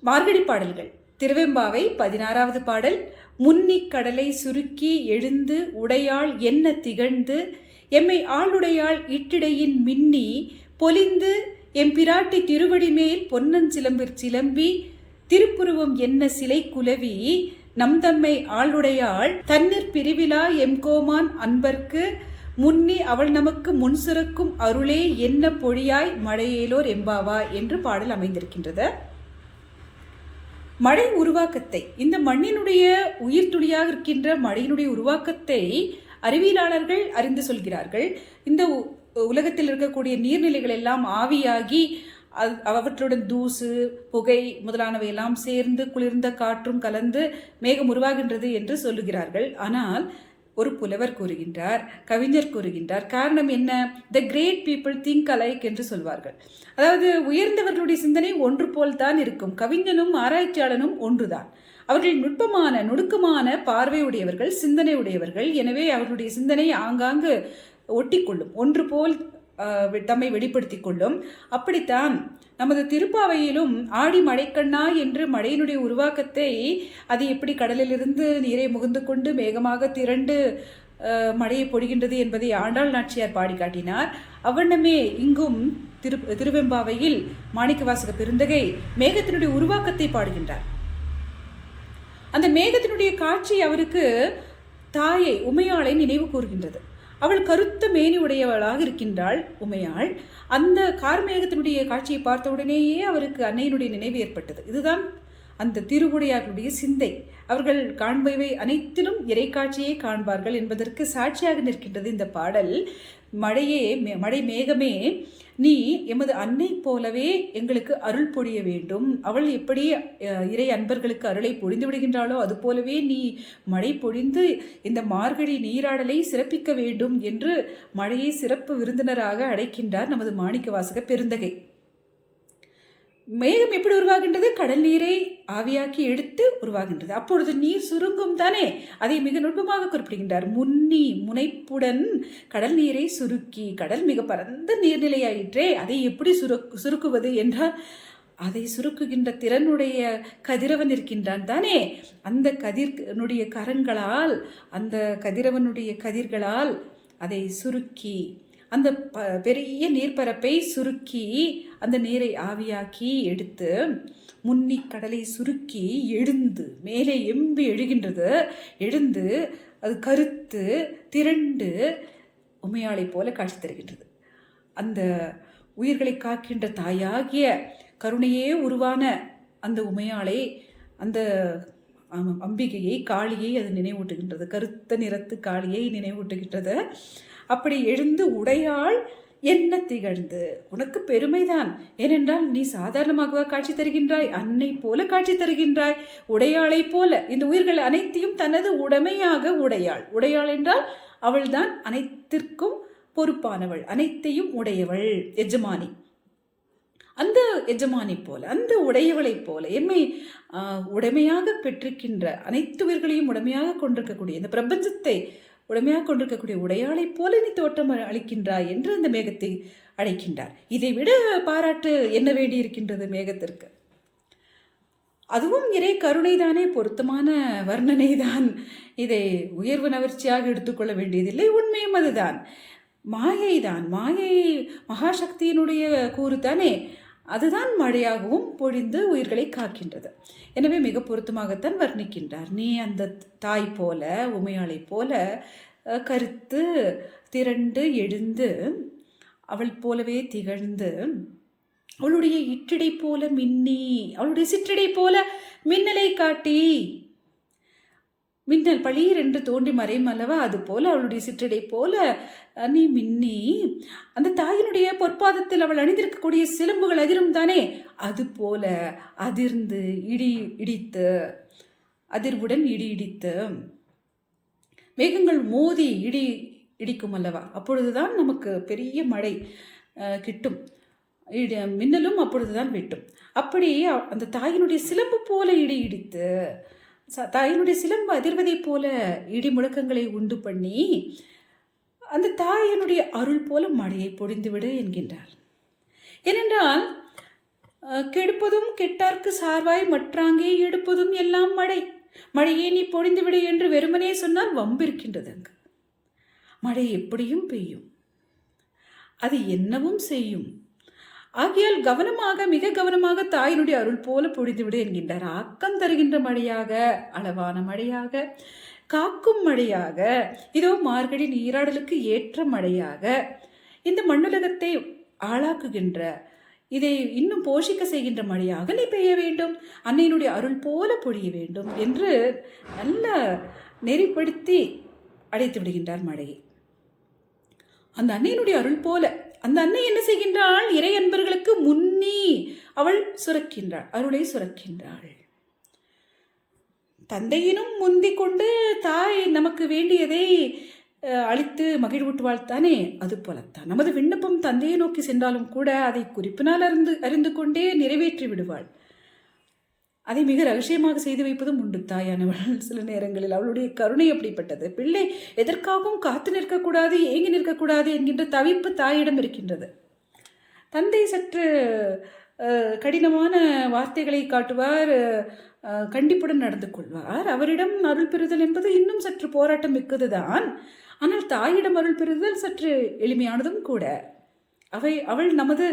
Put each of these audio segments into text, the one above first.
மார்கழி பாடல்கள். திருவெம்பாவை பதினாறாவது பாடல். முன்னிக் கடலை சுருக்கி எழுந்து உடையாள் என்ன திகழ்ந்து? எம்மை ஆளுடையாள் இட்டிடையின் மின்னி. பொலிந்து எம்பிராட்டி திருவடி மேல் பொன்னஞ்சிலம்பிற் சிலம்பி. திருப்புருவம் என்ன சிலை குலவி? நம் தம்மை ஆளுடையாள் தன்னிற் பிரிவிலா எம்கோமான் அன்பர்க்கு. முன்னி அவள் நமக்கு முன் சுரக்கும் அருளே என்ன பொழியாய் மழையேலோர் எம்பாவா என்று பாடல் அமைந்திருக்கின்றது. மழை உருவாக்கத்தை இந்த மண்ணினுடைய உயிர் துளியாக இருக்கின்ற மழையினுடைய உருவாக்கத்தை அறிவியலாளர்கள் அறிந்து சொல்கிறார்கள். இந்த உ- உலகத்தில் இருக்கக்கூடிய நீர்நிலைகள் எல்லாம் ஆவியாகி அது- அவற்றுடன் தூசு புகை முதலானவை எல்லாம் சேர்ந்து குளிர்ந்த காற்றும் கலந்து மேகம் உருவாகின்றது என்று சொல்லுகிறார்கள். ஆனால் ஒரு புலவர் கூறுகின்றார் கவிஞர் கூறுகின்றார். காரணம் என்ன? The great people think alike என்று சொல்வார்கள். அதாவது உயர்ந்தவர்களுடைய சிந்தனை ஒன்று போல் தான் இருக்கும். கவிஞனும் ஆராய்ச்சியாளனும் ஒன்றுதான். அவர்கள் நுட்பமான நுணுக்கமான பார்வை உடையவர்கள் சிந்தனை உடையவர்கள். எனவே அவர்களுடைய சிந்தனை ஆங்காங்கு ஒட்டிக்கொள்ளும். ஒன்று போல் தம்மை வெளிப்படுத்திக் கொள்ளும். அப்படித்தான் நமது திருப்பாவையிலும் ஆடி மழைக்கண்ணா என்று மழையினுடைய உருவாக்கத்தை அது எப்படி கடலிலிருந்து நீரை முகந்து கொண்டு மேகமாக திரண்டு மழையை பொழிகின்றது என்பதை ஆண்டாள் நாச்சியார் பாடி காட்டினார் அவ்வண்ணமே இங்கும் திரு திருவெம்பாவையில் மாணிக்கவாசக பெருந்தகை மேகத்தினுடைய உருவாக்கத்தை பாடுகின்றார். அந்த மேகத்தினுடைய காட்சி அவருக்கு தாயை உமையாளை நினைவு கூறுகின்றது. அவள் கருத்த மேனி உடையவளாக இருக்கின்றாள் உமையாள். அந்த கார்மேகத்தினுடைய காட்சியை பார்த்த உடனேயே அவருக்கு அன்னையினுடைய நினைவு ஏற்பட்டது. இதுதான் அந்த திருவுடையார்களுடைய சிந்தை. அவர்கள் காண்பவை அனைத்திலும் இறைக்காட்சியை காண்பார்கள் என்பதற்கு சாட்சியாக நிற்கின்றது இந்த பாடல். மழையே மே- மழை மேகமே நீ எமது அன்னை போலவே எங்களுக்கு அருள் பொழிய வேண்டும். அவள் எப்படி இறை அன்பர்களுக்கு அருளை பொழிந்து விடுகின்றாளோ அது போலவே நீ மழை பொழிந்து இந்த மார்கழி நீராடலை சிறப்பிக்க வேண்டும் என்று மழையை சிறப்பு விருந்தினராக அழைக்கின்றார் நமது மாணிக்கவாசக பெருந்தகை. மேகம் எப்படி உருவாகின்றது? கடல் நீரை ஆவியாக்கி எடுத்து உருவாகின்றது. அப்பொழுது நீர் சுருங்கும் தானே? அதை மிக நுட்பமாக குறிப்பிடுகின்றார். முன்னி முனைப்புடன் கடல் நீரை சுருக்கி கடல் மிக பரந்த நீர்நிலையாயிற்றே அதை எப்படி சுருக் சுருக்குவது என்றால் அதை சுருக்குகின்ற திறனுடைய கதிரவன் இருக்கின்றான் தானே? அந்த கதிர்னுடைய கரங்களால் அந்த கதிரவனுடைய கதிர்களால் அதை சுருக்கி அந்த ப பெரிய நீர்ப்பரப்பை சுருக்கி அந்த நீரை ஆவியாக்கி எடுத்து முன்னி கடலை சுருக்கி எழுந்து மேலே எம்பி எழுகின்றது. எழுந்து அது கருத்து திரண்டு உமையாளைப் போல காட்சி தருகின்றது. அந்த உயிர்களை காக்கின்ற தாயாகிய கருணையே உருவான அந்த உமையாளை அந்த அம்பிகையை காளியை அது நினைவூட்டுகின்றது. கருத்த நிறத்து காளியை நினைவூட்டுகின்றது. அப்படி எழுந்து உடையாள் என்ன திகழ்ந்து? உனக்கு பெருமைதான். ஏனென்றால் நீ சாதாரணமாகவா காட்சி தருகின்றாய்? அன்னை போல காட்சி தருகின்றாய். உடையாளை போல. இந்த உயிர்கள் அனைத்தையும் தனது உடைமையாக உடையாள். உடையாள் என்றால் அவள்தான் அனைத்திற்கும் பொறுப்பானவள். அனைத்தையும் உடையவள். எஜமானி. அந்த எஜமானி போல அந்த உடையவளைப் போல எம்மை உடைமையாக பெற்றிருக்கின்ற அனைத்து உயிர்களையும் உடைமையாக கொண்டிருக்கக்கூடிய இந்த பிரபஞ்சத்தை உடமையாக கொண்டிருக்கக்கூடிய உடையாளைப் போல நீ தோற்றம் அளிக்கின்றாய் என்று அந்த மேகத்தை அழைக்கின்றார். இதை விட பாராட்டு என்ன வேண்டி இருக்கின்றது மேகத்திற்கு? அதுவும் இறை கருணைதானே பொருத்தமான வர்ணனை தான் இதை உயர்வு நவர்ச்சியாக எடுத்துக்கொள்ள வேண்டியதில்லை உண்மையும் அதுதான். மாயை தான் மாயை மகாசக்தியினுடைய கூறு தானே. அதுதான் மழையாகவும் பொழிந்து உயிர்களை காக்கின்றது. எனவே மிக பொருத்தமாகத்தான் வர்ணிக்கின்றார். நீ அந்த தாய் போல உமையாளை போல கருத்து திரண்டு எழுந்து அவள் போலவே திகழ்ந்து அவளுடைய இற்றிடை போல மின்னி அவளுடைய சிற்றிடை போல மின்னலை காட்டி மின்னல் பளீர் என்று தோண்டி மறையும் அல்லவா? அது போல அவளுடைய சிற்றடை போல நீ மின்னி அந்த தாயினுடைய பொற்பாதத்தில் அவள் அணிந்திருக்கக்கூடிய சிலம்புகள் அதிரும் தானே? அது போல அதிர்ந்து இடி இடித்து அதிர்வுடன் இடி இடித்து மேகங்கள் மோதி இடி இடிக்கும் அல்லவா? அப்பொழுதுதான் நமக்கு பெரிய மழை கிட்டும். இடி மின்னலும் அப்பொழுதுதான் வெட்டும். அப்படி அந்த தாயினுடைய சிலம்பு போல இடி இடித்து தாயினுடைய சிலம்பு அதிர்வதைப் போல இடி முழக்கங்களை உண்டு பண்ணி அந்த தாயினுடைய அருள் போல மழையை பொழிந்துவிடு என்கின்றார். ஏனென்றால் கெடுப்பதும் கெட்டார்க்கு சார்வாய் மற்றாங்கே எடுப்பதும் எல்லாம் மழை. மழையே நீ பொழிந்துவிடு என்று வெறுமனே சொன்னால் வம்பிருக்கின்றது அங்கு. மழை எப்படியும் பெய்யும். அது என்னவும் செய்யும். ஆகியால் கவனமாக மிக கவனமாக தாயினுடைய அருள் போல பொழிந்துவிடு என்கின்றார் ஆக்கம் தருகின்ற மழையாக அளவான மழையாக காக்கும் மழையாக இதோ மார்கழி நீராடலுக்கு ஏற்ற மழையாக இந்த மண்ணுலகத்தை ஆளாக்குகின்ற இதை இன்னும் போஷிக்க செய்கின்ற மழையாக நீ பெய்ய வேண்டும். அன்னையினுடைய அருள் போல பொழிய வேண்டும் என்று நல்ல நெறிப்படுத்தி அழைத்து விடுகின்றார் மழையை. அந்த அன்னையினுடைய அருள் போல அந்த அன்னை என்ன செய்கின்றாள்? இறை அன்பர்களுக்கு முன்னி அவள் சுரக்கின்றாள் அருளை சுரக்கின்றாள். தந்தையினும் முந்தி கொண்டு தாய் நமக்கு வேண்டியதை அழித்து மகிழ்வூட்டுவாள் தானே? அது போலத்தான். நமது விண்ணப்பம் தந்தையை நோக்கி சென்றாலும் கூட அதை குறிப்பினால் அறிந்து அறிந்து கொண்டே நிறைவேற்றி விடுவாள். அதை மிக ரகசியமாக செய்து வைப்பதும் உண்டு தாயானவள் சில நேரங்களில் அவளுடைய கருணை அப்படிப்பட்டது பிள்ளை எதற்காகவும் காத்து நிற்கக்கூடாது ஏங்கி நிற்கக்கூடாது என்கின்ற தவிப்பு தாயிடம் இருக்கின்றது. தந்தை சற்று கடினமான வார்த்தைகளை காட்டுவார் கண்டிப்புடன் நடந்து கொள்வார். அவரிடம் அருள் பெறுதல் என்பது இன்னும் சற்று போராட்டம் மிக்கதுதான். ஆனால் தாயிடம் அருள் பெறுதல் சற்று எளிமையானதும் கூட. அவை அவள் நமது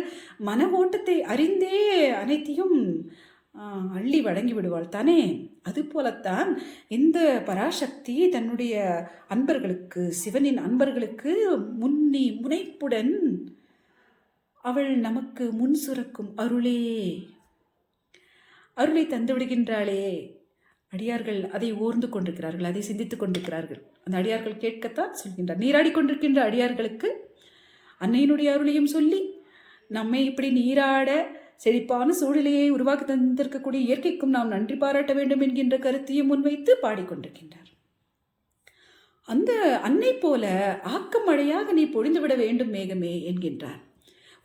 மன ஓட்டத்தை அறிந்தே அனைத்தையும் அள்ளி வழங்கி விடுவாள். தானே? அதுபோலத்தான் இந்த பராசக்தி தன்னுடைய அன்பர்களுக்கு சிவனின் அன்பர்களுக்கு முன்னி முனைப்புடன் அவள் நமக்கு முன் சுரக்கும் அருளே. அருளை தந்து விடுகின்றாளே. அடியார்கள் அதை ஓர்ந்து கொண்டிருக்கிறார்கள் அதை சிந்தித்துக் கொண்டிருக்கிறார்கள். அந்த அடியார்கள் கேட்கத்தான் சொல்கின்றார். நீராடி கொண்டிருக்கின்ற அடியார்களுக்கு அன்னையினுடைய அருளையும் சொல்லி நம்மை இப்படி நீராட செழிப்பான சூழ்நிலையை உருவாக்கி தந்திருக்கக்கூடிய இயற்கைக்கும் நாம் நன்றி பாராட்ட வேண்டும் என்கின்ற கருத்தையும் முன்வைத்து பாடிக்கொண்டிருக்கின்றார். அந்த அன்னை போல ஆக்கமழையாக நீ பொழிந்துவிட வேண்டும் மேகமே என்கின்றார்.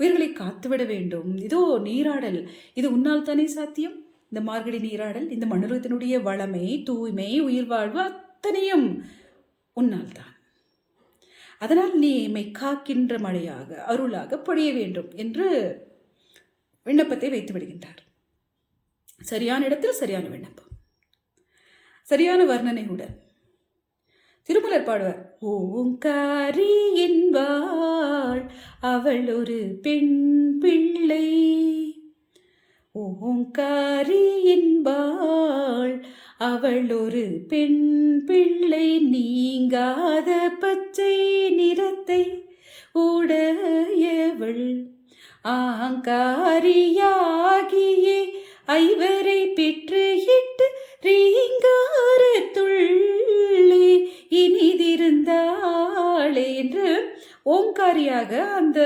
உயிர்களை காத்துவிட வேண்டும். இதோ நீராடல். இது உன்னால் தானே சாத்தியம்? இந்த மார்கழி நீராடல் இந்த மண்டலத்தினுடைய வளமை தூய்மை உயிர் வாழ்வு அத்தனையும் உன்னால் தான். அதனால் நீ எம்மை காக்கின்ற மழையாக அருளாக பொழிய வேண்டும் என்று விண்ணப்பத்தை வைத்து விடுகின்றார். சரியான இடத்தில் சரியான விண்ணப்பம். சரியான வர்ணனையுடன் திருமலர் பாடுவார் ஓங்காரி என்பாள் அவள் ஒரு பெண் பிள்ளை. ஓங்காரி என்பாள் அவள் ஒரு பெண் பிள்ளை. நீங்காத பச்சை நிறத்தை உடையவள். ஆங்காரியாகியே ஐவரை பெற்று இட்டு ரீங்காரத்துள்ளே. இனிதிருந்தாளே என்று ஓங்காரியாக அந்த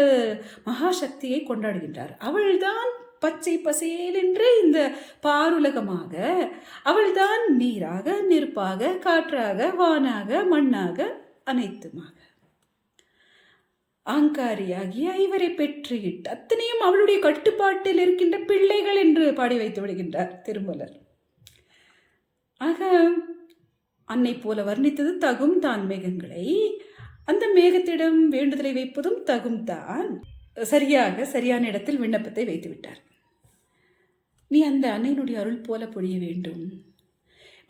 மகாசக்தியை கொண்டாடுகின்றார். அவள்தான் பச்சை பசேல் என்று இந்த பாருலகமாக அவள்தான் நீராக நெருப்பாக காற்றாக வானாக மண்ணாக அனைத்துமாக. ஆங்காரியாகிய இவரை பெற்றுயிட்டு அத்தனையும் அவளுடைய கட்டுப்பாட்டில் இருக்கின்ற பிள்ளைகள் என்று பாடி வைத்து விடுகின்றார் திருமலர். ஆக அன்னை போல வர்ணித்தது தகும் தான் மேகங்களை. அந்த மேகத்திடம் வேண்டுதலை வைப்பதும் தகும் தான். சரியாக சரியான இடத்தில் விண்ணப்பத்தை வைத்து விட்டார். நீ அந்த அன்னையினுடைய அருள் போல பொழிய வேண்டும்.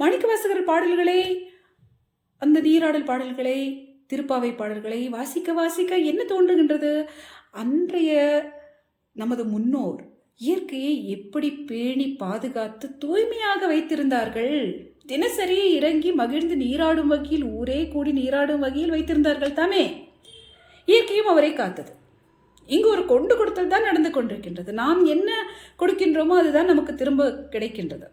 மாணிக்கவாசகர் பாடல்களை அந்த நீராடல் பாடல்களை திருப்பாவை பாடல்களை வாசிக்க வாசிக்க என்ன தோன்றுகின்றது? அன்றைய நமது முன்னோர் இயற்கையை எப்படி பேணி பாதுகாத்து தூய்மையாக வைத்திருந்தார்கள்? தினசரி இறங்கி மகிழ்ந்து நீராடும் வகையில் ஊரே கூடி நீராடும் வகையில் வைத்திருந்தார்கள் தாமே. இயற்கையும் அவரை காத்தது. இங்கு ஒரு கொண்டு கொடுத்தல் தான் நடந்து கொண்டிருக்கின்றது. நாம் என்ன கொடுக்கின்றோமோ அதுதான் நமக்கு திரும்ப கிடைக்கின்றது.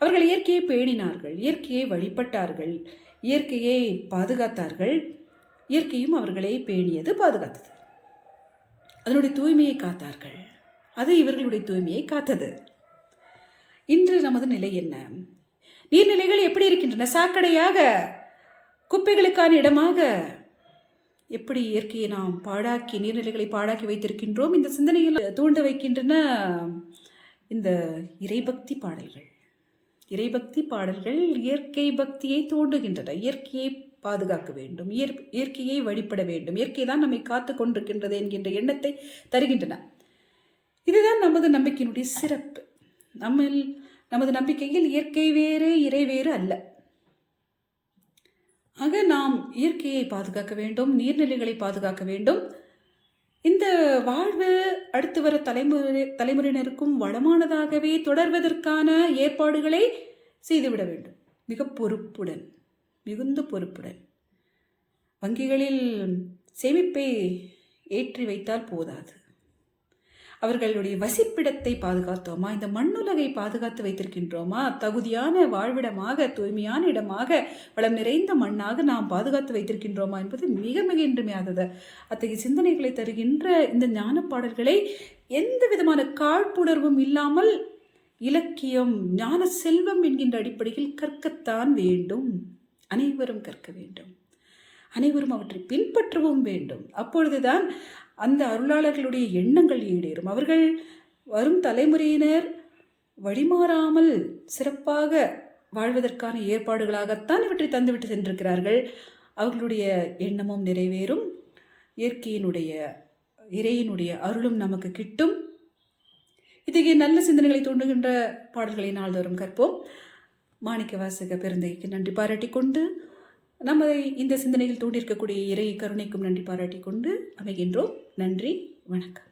அவர்கள் இயற்கையை பேணினார்கள் இயற்கையை வழிபட்டார்கள் இயற்கையை பாதுகாத்தார்கள். இயற்கையும் அவர்களை பேணியது பாதுகாத்தது. அதனுடைய தூய்மையை காத்தார்கள். அது இவர்களுடைய தூய்மையை காத்தது. இன்று நமது நிலை என்ன? நீர்நிலைகள் எப்படி இருக்கின்றன? சாக்கடையாக குப்பைகளுக்கான இடமாக எப்படி இயற்கையை நாம் பாழாக்கி நீர்நிலைகளை பாழாக்கி வைத்திருக்கின்றோம்? இந்த சிந்தனையில் தூண்ட வைக்கின்றன இந்த இறைபக்தி பாடல்கள். இறைபக்தி பாடல்கள் இயற்கை பக்தியை தூண்டுகின்றன. இயற்கையை பாதுகாக்க வேண்டும். இயற் இயற்கையை வழிபட வேண்டும். இயற்கை தான் நம்மை காத்து கொண்டிருக்கின்றது என்கின்ற எண்ணத்தை தருகின்றன. இதுதான் நமது நம்பிக்கையினுடைய சிறப்பு. நம்ம நமது நம்பிக்கையில் இயற்கை வேறு இறை வேறு அல்ல. ஆக நாம் இயற்கையை பாதுகாக்க வேண்டும் நீர்நிலைகளை பாதுகாக்க வேண்டும். இந்த வாழ்வு அடுத்து வர தலைமுறை தலைமுறையினருக்கும் வளமானதாகவே தொடர்வதற்கான ஏற்பாடுகளை செய்துவிட வேண்டும். மிக பொறுப்புடன். மிகுந்த பொறுப்புடன். வங்கிகளில் சேமிப்பை ஏற்றி வைத்தால் போதாது. அவர்களுடைய வசிப்பிடத்தை பாதுகாத்தோமா? இந்த மண்ணுலகை பாதுகாத்து வைத்திருக்கின்றோமா? தகுதியான வாழ்விடமாக தூய்மையான இடமாக வளம் நிறைந்த மண்ணாக நாம் பாதுகாத்து வைத்திருக்கின்றோமா என்பது மிக மிக இன்றுமையாதது அத்தகைய சிந்தனைகளை தருகின்ற இந்த ஞான பாடல்களை எந்த விதமான காழ்ப்புணர்வும் இல்லாமல் இலக்கியம் ஞான செல்வம் என்கின்ற அடிப்படையில் கற்கத்தான் வேண்டும். அனைவரும் கற்க வேண்டும். அனைவரும் அவற்றை பின்பற்றவும் வேண்டும். அப்பொழுதுதான் அந்த அருளாளர்களுடைய எண்ணங்கள் ஈடேறும். அவர்கள் வரும் தலைமுறையினர் வழிமாறாமல் சிறப்பாக வாழ்வதற்கான ஏற்பாடுகளாகத்தான் இவற்றை தந்துவிட்டு சென்றிருக்கிறார்கள். அவர்களுடைய எண்ணமும் நிறைவேறும். இயற்கையினுடைய இறையினுடைய அருளும் நமக்கு கிட்டும். இத்தகைய நல்ல சிந்தனைகளை தூண்டுகின்ற பாடல்களை நாள்தோறும் கற்போம். மாணிக்க வாசக பெருந்தைக்கு நன்றி பாராட்டி கொண்டு நம்மை இந்த சிந்தனையில் தூண்டியிருக்கக்கூடிய இறை கருணைக்கும் நன்றி பாராட்டி கொண்டு அமைகின்றோம். நன்றி வணக்கம்.